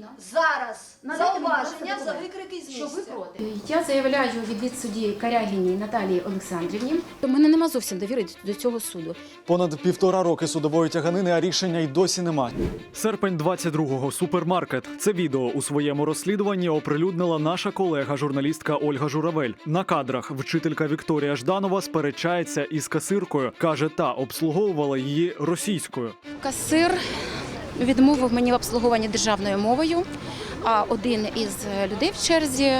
офіційно Зараз Надайте ласка, зауваження за документ, викрики з що ви проти. Я заявляю відвід судді Карягіній Наталії Олександрівні. У мене нема зовсім довіри до цього суду. Понад півтора роки судової тяганини, а рішення й досі нема. Серпень 22-го. Супермаркет. Це відео у своєму розслідуванні оприлюднила наша колега, журналістка Ольга Журавель. На кадрах вчителька Вікторія Жданова сперечається із касиркою. каже, та обслуговувала її російською. Касир відмовив мені в обслуговуванні державною мовою, а один із людей в черзі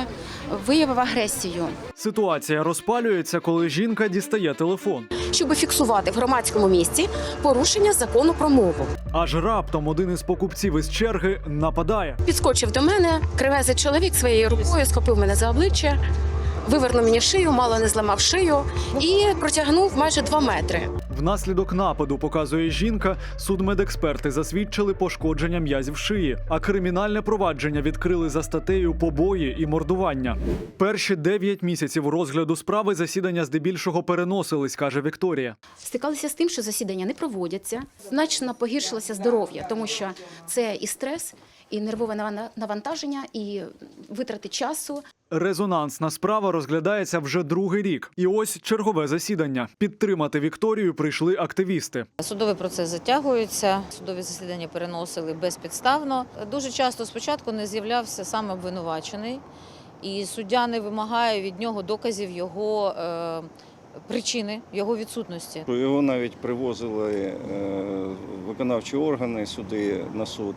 виявив агресію. Ситуація розпалюється, коли жінка дістає телефон. щоб фіксувати в громадському місці порушення закону про мову. Аж раптом один із покупців із черги нападає. Підскочив до мене, кривезий чоловік своєю рукою схопив мене за обличчя, вивернув мені шию, мало не зламав шию і протягнув майже два метри. Внаслідок нападу, показує жінка, судмедексперти засвідчили пошкодження м'язів шиї, а кримінальне провадження відкрили за статтею побої і мордування. Перші дев'ять місяців розгляду справи засідання здебільшого переносились, каже Вікторія. Стикалися з тим, що засідання не проводяться. Значно погіршилося здоров'я, тому що це і стрес, і нервове навана- навантаження, і витрати часу. Резонансна справа розглядається вже другий рік. І ось чергове засідання. Підтримати Вікторію прийшли активісти. Судовий процес затягується, судові засідання переносили безпідставно. Дуже часто спочатку не з'являвся сам обвинувачений, і суддя не вимагає від нього доказів його е, причини, його відсутності. Його навіть привозили е, виконавчі органи сюди на суд.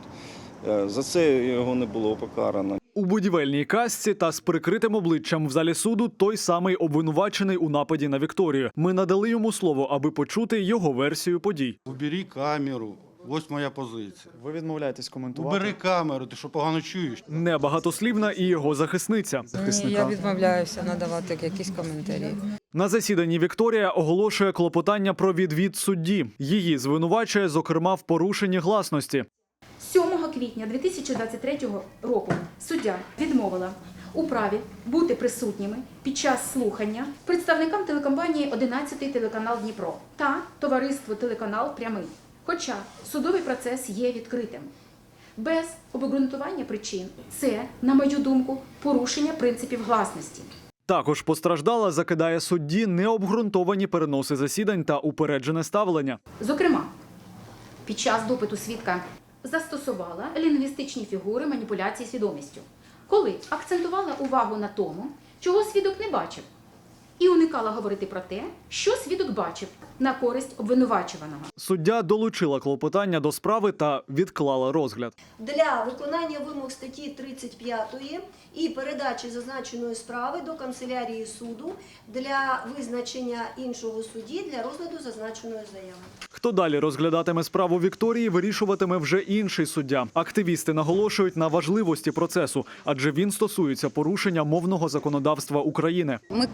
Е, За це його не було покарано. У будівельній касці та з прикритим обличчям в залі суду той самий обвинувачений у нападі на Вікторію. Ми надали йому слово, аби почути його версію подій. Убери камеру. Ось моя позиція. Ви відмовляєтесь коментувати? Убери камеру, ти що погано чуєш? Небагатослівна і його захисниця. Ні, я відмовляюся надавати якісь коментарі. На засіданні Вікторія оголошує клопотання про відвід судді. Її звинувачує, зокрема, в порушенні гласності. 7 квітня 2023 року суддя відмовила у праві бути присутніми під час слухання представникам телекомпанії 11 телеканал Дніпро та товариству телеканал Прямий. Хоча судовий процес є відкритим. Без обґрунтування причин це, на мою думку, порушення принципів гласності. Також постраждала закидає судді необґрунтовані переноси засідань та упереджене ставлення. Зокрема, під час допиту свідка застосувала лінгвістичні фігури маніпуляції свідомістю, коли акцентувала увагу на тому, чого свідок не бачив, і уникала говорити про те, що свідок бачив на користь обвинувачуваного. Суддя долучила клопотання до справи та відклала розгляд. Для виконання вимог статті 35 і передачі зазначеної справи до канцелярії суду для визначення іншого судді для розгляду зазначеної заяви. Хто далі розглядатиме справу Вікторії, вирішуватиме вже інший суддя. Активісти наголошують на важливості процесу, адже він стосується порушення мовного законодавства України. Ми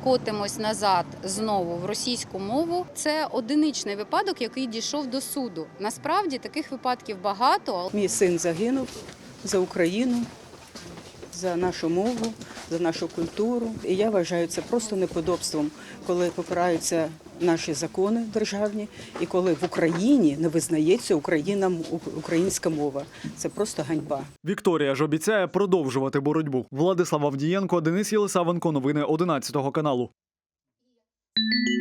котимось назад знову в російську мову. Це одиничний випадок, який дійшов до суду. Насправді таких випадків багато. Мій син загинув за Україну, за нашу мову, за нашу культуру. І я вважаю це просто неподобством, коли попираються наші закони державні, і коли в Україні не визнається Україна, українська мова. Це просто ганьба. Вікторія ж обіцяє продовжувати боротьбу. Владислав Авдієнко, Денис Єлисавенко. Новини 11 каналу. you